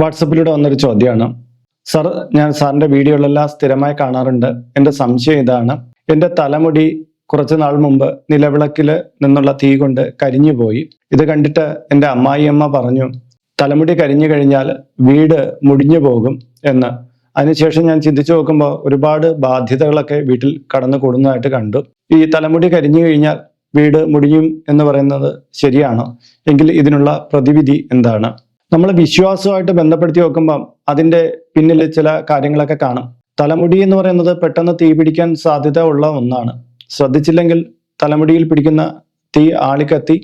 വാട്സപ്പിലൂടെ വന്നൊരു ചോദ്യമാണ്. സർ ഞാൻ സാറിന്റെ വീഡിയോകളെല്ലാം സ്ഥിരമായി കാണാറുണ്ട്. എന്റെ സംശയം ഇതാണ്. എന്റെ തലമുടി കുറച്ച് നാൾ മുമ്പ് നിലവിളക്കിൽ നിന്നുള്ള തീ കൊണ്ട് കരിഞ്ഞു പോയി ഇത് കണ്ടിട്ട് എന്റെ അമ്മായിയമ്മ പറഞ്ഞു തലമുടി കരിഞ്ഞു കഴിഞ്ഞാൽ വീട് മുടിഞ്ഞു പോകും എന്ന്. അതിനുശേഷം ഞാൻ ചിന്തിച്ചു നോക്കുമ്പോൾ ഒരുപാട് ബാധ്യതകളൊക്കെ വീട്ടിൽ കടന്നു കൂടുന്നതായിട്ട് കണ്ടു. ഈ തലമുടി കരിഞ്ഞു കഴിഞ്ഞാൽ വീട് മുടിയും എന്ന് പറയുന്നത് ശരിയാണോ? എങ്കിൽ ഇതിനുള്ള പ്രതിവിധി എന്താണ്? നമ്മൾ വിശ്വാസമായിട്ട് ബന്ധപ്പെടുത്തി നോക്കുമ്പം അതിന്റെ പിന്നിൽ ചില കാര്യങ്ങളൊക്കെ കാണും. തലമുടി എന്ന് പറയുന്നത് പെട്ടെന്ന് തീ പിടിക്കാൻ സാധ്യത ഉള്ള ഒന്നാണ്. ശ്രദ്ധിച്ചില്ലെങ്കിൽ തലമുടിയിൽ പിടിക്കുന്ന തീ ആളിക്കത്തി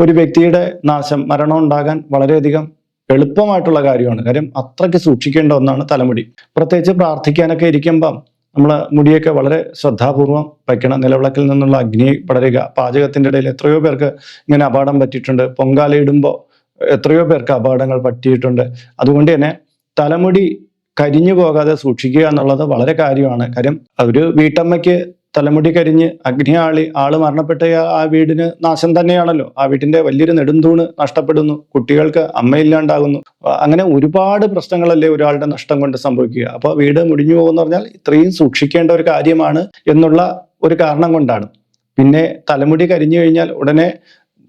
ഒരു വ്യക്തിയുടെ നാശം മരണം ഉണ്ടാകാൻ വളരെയധികം എളുപ്പമായിട്ടുള്ള കാര്യമാണ്. കാര്യം അത്രയ്ക്ക് സൂക്ഷിക്കേണ്ട ഒന്നാണ് തലമുടി. പ്രത്യേകിച്ച് പ്രാർത്ഥിക്കാനൊക്കെ ഇരിക്കുമ്പം നമ്മൾ മുടിയൊക്കെ വളരെ ശ്രദ്ധാപൂർവം വയ്ക്കണം. നിലവിളക്കിൽ നിന്നുള്ള അഗ്നി പടരുക. പാചകത്തിന്റെ ഇടയിൽ എത്രയോ പേർക്ക് ഇങ്ങനെ അപകടം പറ്റിയിട്ടുണ്ട്. പൊങ്കാലയിടുമ്പോൾ എത്രയോ പേർക്ക് അപകടങ്ങൾ പറ്റിയിട്ടുണ്ട്. അതുകൊണ്ട് തന്നെ തലമുടി കരിഞ്ഞു പോകാതെ സൂക്ഷിക്കുക എന്നുള്ളത് വളരെ കാര്യമാണ്. കാര്യം ഒരു വീട്ടമ്മയ്ക്ക് തലമുടി കരിഞ്ഞ് അഗ്നി ആളി മരണപ്പെട്ട ആ- ആ വീടിന് നാശം തന്നെയാണല്ലോ. ആ വീട്ടിന്റെ വലിയൊരു നെടുന്തൂണ് നഷ്ടപ്പെടുന്നു. കുട്ടികൾക്ക് അമ്മയില്ലാണ്ടാകുന്നു. അങ്ങനെ ഒരുപാട് പ്രശ്നങ്ങളല്ലേ ഒരാളുടെ നഷ്ടം കൊണ്ട് സംഭവിക്കുക. അപ്പോൾ വീട് മുടിഞ്ഞു പോകുന്ന പറഞ്ഞാൽ ഇത്രയും സൂക്ഷിക്കേണ്ട ഒരു കാര്യമാണ് എന്നുള്ള ഒരു കാരണം കൊണ്ടാണ്. പിന്നെ തലമുടി കരിഞ്ഞു കഴിഞ്ഞാൽ ഉടനെ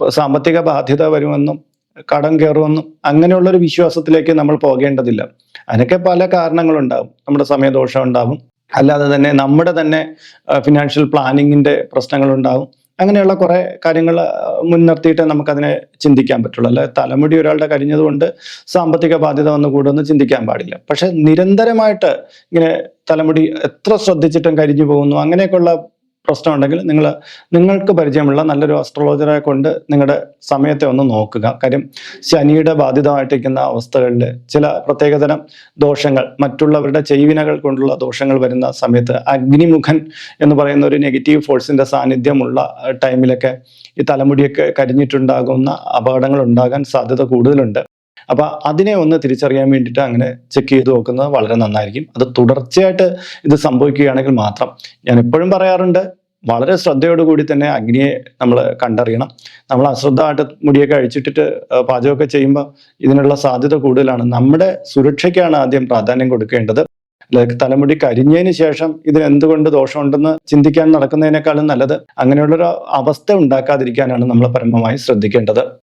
സാമ്പത്തിക ബാധ്യത വരുമെന്നും കടം കയറുമെന്നും അങ്ങനെയുള്ള ഒരു വിശ്വാസത്തിലേക്ക് നമ്മൾ പോകേണ്ടതില്ല. അതിനൊക്കെ പല കാരണങ്ങളുണ്ടാവും. നമ്മുടെ സമയദോഷം ഉണ്ടാവും. അല്ലാതെ തന്നെ നമ്മുടെ തന്നെ ഫിനാൻഷ്യൽ പ്ലാനിങ്ങിന്റെ പ്രശ്നങ്ങളുണ്ടാവും. അങ്ങനെയുള്ള കുറെ കാര്യങ്ങൾ മുൻനിർത്തിയിട്ട് നമുക്കതിനെ ചിന്തിക്കാൻ പറ്റുള്ളൂ. അല്ലെ തലമുടി ഒരാളുടെ കരിഞ്ഞതുകൊണ്ട് സാമ്പത്തിക ബാധ്യത വന്ന് കൂടുമെന്ന് ചിന്തിക്കാൻ പാടില്ല. പക്ഷെ നിരന്തരമായിട്ട് ഇങ്ങനെ തലമുടി എത്ര ശ്രദ്ധിച്ചിട്ടും കരിഞ്ഞു പോകുന്നു അങ്ങനെയൊക്കെയുള്ള പ്രശ്നം ഉണ്ടെങ്കിൽ നിങ്ങൾ നിങ്ങൾക്ക് പരിചയമുള്ള നല്ലൊരു അസ്ട്രോളജറെ കൊണ്ട് നിങ്ങളുടെ സമയത്തെ ഒന്ന് നോക്കുക. കാര്യം ശനിയുടെ ബാധിതമായിട്ടിരിക്കുന്ന അവസ്ഥകളിൽ ചില പ്രത്യേകതരം ദോഷങ്ങൾ മറ്റുള്ളവരുടെ ചെയ്വിനകൾ കൊണ്ടുള്ള ദോഷങ്ങൾ വരുന്ന സമയത്ത് അഗ്നിമുഖൻ എന്ന് പറയുന്ന ഒരു നെഗറ്റീവ് ഫോഴ്സിന്റെ സാന്നിധ്യമുള്ള ടൈമിലൊക്കെ ഈ തലമുടിയൊക്കെ കരിഞ്ഞിട്ടുണ്ടാകുന്ന അപകടങ്ങൾ ഉണ്ടാകാൻ സാധ്യത കൂടുതലുണ്ട്. അപ്പൊ അതിനെ ഒന്ന് തിരിച്ചറിയാൻ വേണ്ടിയിട്ട് അങ്ങനെ ചെക്ക് ചെയ്ത് നോക്കുന്നത് വളരെ നന്നായിരിക്കും. അത് തുടർച്ചയായിട്ട് ഇത് സംഭവിക്കുകയാണെങ്കിൽ മാത്രം ഞാൻ എപ്പോഴും പറയാറുണ്ട് വളരെ ശ്രദ്ധയോടുകൂടി തന്നെ അഗ്നിയെ നമ്മൾ കണ്ടറിയണം. നമ്മൾ അശ്രദ്ധമായിട്ട് മുടിയൊക്കെ അഴിച്ചിട്ടിട്ട് പാചകമൊക്കെ ചെയ്യുമ്പോൾ ഇതിനുള്ള സാധ്യത കൂടുതലാണ്. നമ്മുടെ സുരക്ഷയ്ക്കാണ് ആദ്യം പ്രാധാന്യം കൊടുക്കേണ്ടത്. തലമുടി കരിഞ്ഞതിന് ശേഷം ഇതിന് എന്തുകൊണ്ട് ദോഷമുണ്ടെന്ന് ചിന്തിക്കാൻ നടക്കുന്നതിനേക്കാളും നല്ലത് അങ്ങനെയുള്ളൊരു അവസ്ഥ ഉണ്ടാക്കാതിരിക്കാനാണ് നമ്മൾ പരമമായി ശ്രദ്ധിക്കേണ്ടത്.